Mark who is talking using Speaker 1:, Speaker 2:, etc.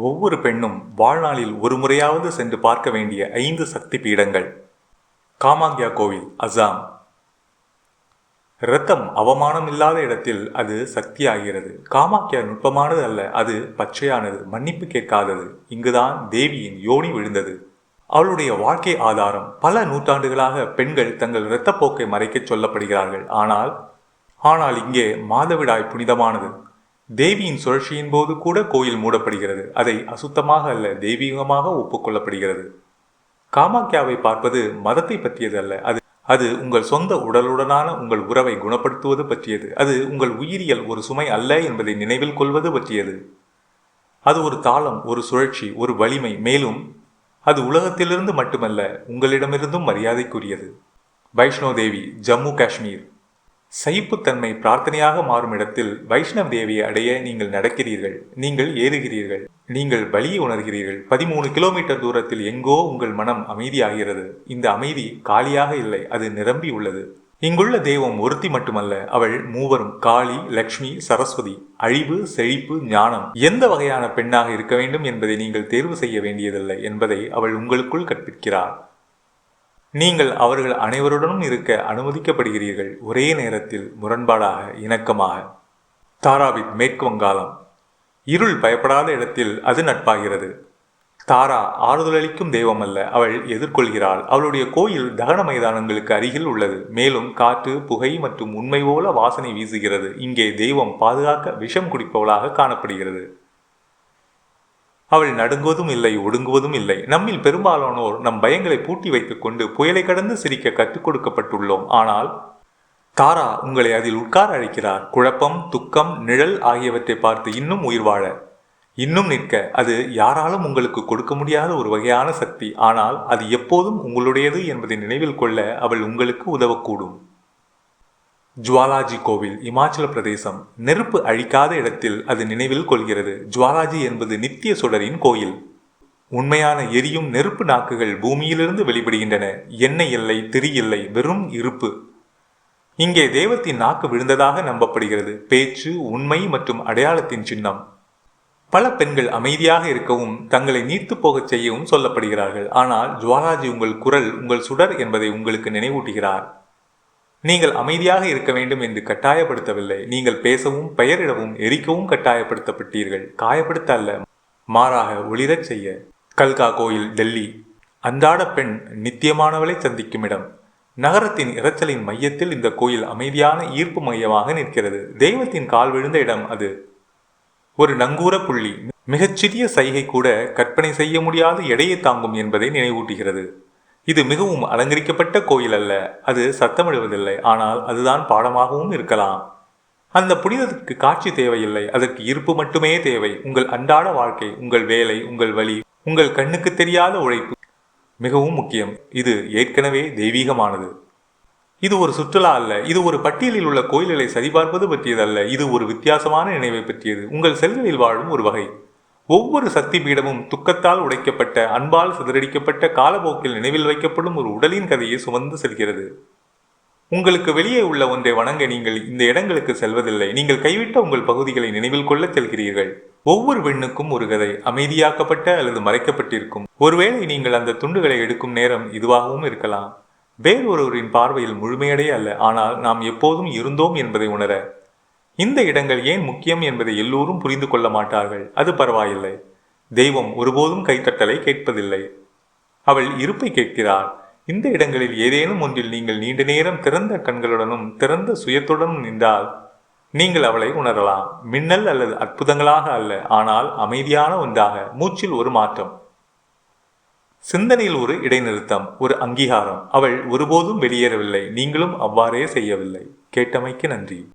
Speaker 1: ஒவ்வொரு பெண்ணும் வாழ்நாளில் ஒரு முறையாவது சென்று பார்க்க வேண்டிய ஐந்து சக்தி பீடங்கள். காமாக்யா கோவில் அசாம். இரத்தம் அவமானம் இல்லாத இடத்தில் அது சக்தியாகிறது. காமாக்கியா நுட்பமானது அல்ல அது பச்சையானது மன்னிப்பு கேட்காதது. இங்குதான் தேவியின் யோனி விழுந்தது. அவளுடைய வாழ்க்கை ஆதாரம் பல நூற்றாண்டுகளாக பெண்கள் தங்கள் இரத்தப்போக்கை மறைக்கச் சொல்லப்படுகிறார்கள். ஆனால் ஆனால் இங்கே மாதவிடாய் புனிதமானது. தேவியின் சுழற்சியின் போது கூட கோயில் மூடப்படுகிறது. அதை அசுத்தமாக அல்ல தெய்வீகமாக ஒப்புக்கொள்ளப்படுகிறது. காமாக்கியாவை பார்ப்பது மதத்தை பற்றியது அல்ல. அது அது உங்கள் சொந்த உடலுடனான உங்கள் உறவை குணப்படுத்துவது பற்றியது. அது உங்கள் உயிரியல் ஒரு சுமை அல்ல என்பதை நினைவில் கொள்வது பற்றியது. அது ஒரு தாளம் ஒரு சுழற்சி ஒரு வலிமை. மேலும் அது உலகத்திலிருந்து மட்டுமல்ல உங்களிடமிருந்தும் மரியாதைக்குரியது. வைஷ்ணோ தேவி ஜம்மு காஷ்மீர். சகிப்புத்தன்மை பிரார்த்தனையாக மாறும் இடத்தில் வைஷ்ணவ் தேவியை அடைய நீங்கள் நடக்கிறீர்கள் நீங்கள் ஏறுகிறீர்கள் நீங்கள் வலியை உணர்கிறீர்கள். பதிமூணு கிலோமீட்டர் தூரத்தில் எங்கோ உங்கள் மனம் அமைதியாகிறது. இந்த அமைதி காலியாக இல்லை அது நிரம்பி உள்ளது. இங்குள்ள தெய்வம் ஒருத்தி மட்டுமல்ல அவள் மூவரும் காளி லக்ஷ்மி சரஸ்வதி. அழிவு செழிப்பு ஞானம் எந்த வகையான பெண்ணாக இருக்க வேண்டும் என்பதை நீங்கள் தேர்வு செய்ய வேண்டியதில்லை என்பதை அவள் உங்களுக்குள் கற்பிக்கிறார். நீங்கள் அவர்கள் அனைவருடனும் இருக்க அனுமதிக்கப்படுகிறீர்கள். ஒரே நேரத்தில் முரண்பாடாக இணக்கமாக. தாராவித் மேற்கு வங்காளம். இருள் பயப்படாத இடத்தில் அது நட்பாகிறது. தாரா ஆறுதலளிக்கும் தெய்வம் அல்ல அவள் எதிர்கொள்கிறாள். அவளுடைய கோயில் தகன மைதானங்களுக்கு அருகில் உள்ளது. மேலும் காற்று புகை மற்றும் உண்மை போல வாசனை வீசுகிறது. இங்கே தெய்வம் பாதுகாக்க விஷம் குடிப்பவளாக காணப்படுகிறது. அவள் நடுங்குவதும் இல்லை ஒடுங்குவதும் இல்லை. நம்மில் பெரும்பாலானோர் நம் பயங்களை பூட்டி வைத்துக் கொண்டு புயலை கடந்து சிரிக்க கற்றுக் கொடுக்கப்பட்டுள்ளோம். ஆனால் தாரா உங்களை அதில் உட்கார அழைக்கிறார். குழப்பம் துக்கம் நிழல் ஆகியவற்றை பார்த்து இன்னும் உயிர் வாழ. இன்னும் நிற்க அது யாராலும் உங்களுக்கு கொடுக்க முடியாத ஒரு வகையான சக்தி. ஆனால் அது எப்போதும் உங்களுடையது என்பதை நினைவில் கொள்ள அவள் உங்களுக்கு உதவக்கூடும். ஜுவாலாஜி கோவில் இமாச்சல பிரதேசம். நெருப்பு அழிக்காத இடத்தில் அது நினைவில் கொள்கிறது. ஜுவாலாஜி என்பது நித்திய சுடரின் கோயில். உண்மையான எரியும் நெருப்பு நாக்குகள் பூமியிலிருந்து வெளிப்படுகின்றன. எண்ணெய் இல்லை திரி இல்லை வெறும் இருப்பு. இங்கே தெய்வத்தின் நாக்கு விழுந்ததாக நம்பப்படுகிறது. பேச்சு உண்மை மற்றும் அடையாளத்தின் சின்னம். பல பெண்கள் அமைதியாக இருக்கவும் தங்களை நீர்த்து போகச் செய்யவும் சொல்லப்படுகிறார்கள். ஆனால் ஜுவாலாஜி உங்கள் குரல் உங்கள் சுடர் என்பதை உங்களுக்கு நினைவூட்டுகிறார். நீங்கள் அமைதியாக இருக்க வேண்டும் என்று கட்டாயப்படுத்தவில்லை. நீங்கள் பேசவும் பெயரிடவும் எரிக்கவும் கட்டாயப்படுத்தப்பட்டீர்கள். காயப்படுத்த அல்ல மாறாக ஒளிரச் செய்ய. கல்கா கோயில் டெல்லி. அன்றாட பெண் நித்தியமானவளை சந்திக்கும் இடம். நகரத்தின் இரைச்சலின் மையத்தில் இந்த கோயில் அமைதியான ஈர்ப்பு மையமாக நிற்கிறது. தெய்வத்தின் கால் விழுந்த இடம் அது. ஒரு நங்கூர புள்ளி. மிகச்சிறிய சைகை கூட கற்பனை செய்ய முடியாத எடையை தாங்கும் என்பதை நினைவூட்டுகிறது. இது மிகவும் அலங்கரிக்கப்பட்ட கோயில் அல்ல. அது சத்தமிடுவதில்லை. ஆனால் அதுதான் பாடமாகவும் இருக்கலாம். அந்த புனிதத்துக்கு காட்சி தேவையில்லை. அதற்கு இருப்பு மட்டுமே தேவை. உங்கள் அன்றாட வாழ்க்கை உங்கள் வேலை உங்கள் வழி உங்கள் கண்ணுக்கு தெரியாத உழைப்பு மிகவும் முக்கியம். இது ஏற்கனவே தெய்வீகமானது. இது ஒரு சுற்றுலா அல்ல. இது ஒரு பட்டியலில் உள்ள கோயில்களை சரிபார்ப்பது பற்றியதல்ல. இது ஒரு வித்தியாசமான நினைவை பற்றியது. உங்கள் செல்களில் வாழும் ஒரு வகை. ஒவ்வொரு சக்தி பீடமும் துக்கத்தால் உடைக்கப்பட்ட அன்பால் சிதறடிக்கப்பட்ட காலப்போக்கில் நினைவில் வைக்கப்படும் ஒரு உடலின் கதையை சுமந்து செல்கிறது. உங்களுக்கு வெளியே உள்ள ஒன்றை வணங்க நீங்கள் இந்த இடங்களுக்கு செல்வதில்லை. நீங்கள் கைவிட்ட உங்கள் பகுதிகளை நினைவில் கொள்ள செல்கிறீர்கள். ஒவ்வொரு பெண்ணுக்கும் ஒரு கதை அமைதியாக்கப்பட்ட அல்லது மறைக்கப்பட்டிருக்கும். ஒருவேளை நீங்கள் அந்த துண்டுகளை எடுக்கும் நேரம் இதுவாகவும் இருக்கலாம். வேறொருவரின் பார்வையில் முழுமையடைய அல்ல. ஆனால் நாம் எப்போதும் இருந்தோம் என்பதை உணர இந்த இடங்கள் ஏன் முக்கியம் என்பதை எல்லோரும் புரிந்து கொள்ள மாட்டார்கள்? அது பரவாயில்லை. தெய்வம் ஒருபோதும் கைத்தட்டலை கேட்பதில்லை. அவள் இருப்பை கேட்கிறாள். இந்த இடங்களில் ஏதேனும் ஒன்றில் நீங்கள் நீண்ட நேரம் திறந்த கண்களுடனும் திறந்த சுயத்துடனும் நின்றால் நீங்கள் அவளை உணரலாம். மின்னல் அல்லது அற்புதங்களாக அல்ல ஆனால் அமைதியான ஒன்றாக மூச்சில் ஒரு மாற்றம். சிந்தனையில் ஒரு இடைநிறுத்தம் ஒரு அங்கீகாரம். அவள் ஒருபோதும் வெளியேறவில்லை. நீங்களும் அவ்வாறே செய்யவில்லை. கேட்டமைக்கு நன்றி.